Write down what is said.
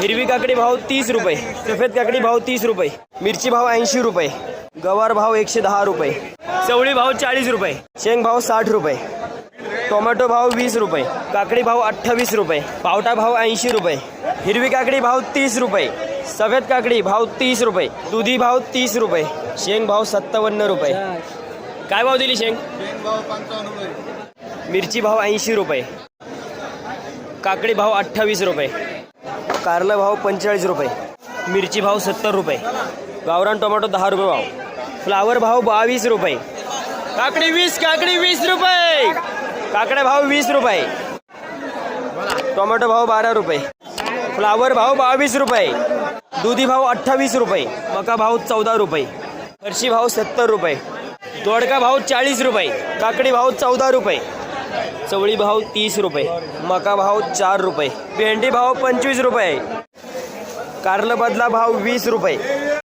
हिरवी काकडी भाव तीस रुपये सफेद काकडी भाव तीस रुपये मिरची भाव ऐंशी रुपये गवार भाव एकशे दहा रुपये चवळी भाव चाळीस रुपये शेंग भाव साठ रुपये टोमॅटो भाव वीस रुपये काकडी भाव अठ्ठावीस रुपये पावटा भाव ऐंशी रुपये हिरवी काकडी भाव तीस रुपये सफेद काकडी भाव तीस रुपये दुधी भाव तीस रुपये शेंग भाव सत्तावन्न रुपये. काय भाव दिली शेंग? मिरची भाव ऐंशी रुपये काकडी भाव अठ्ठावीस रुपये कारलं भाव पंचेचाळीस रुपये. मिरची भाव सत्तर रुपये. गावरान टोमॅटो दहा रुपये भाव. फ्लावर भाव बावीस रुपये. काकडी वीस काकडी वीस रुपये. काकडे भाव वीस रुपये. टोमॅटो भाव बारा रुपये. फ्लावर भाव बावीस रुपये. दुधी भाव अठ्ठावीस रुपये. मका भाव चौदा रुपये. फरशी भाव सत्तर रुपये. दोडका भाव चाळीस रुपये. काकडी भाव चौदा रुपये. चवळी भाव तीस रुपये मका भाव चार रुपये भेंडी भाव पंचवीस रुपये कारलं बदला भाव वीस रुपये.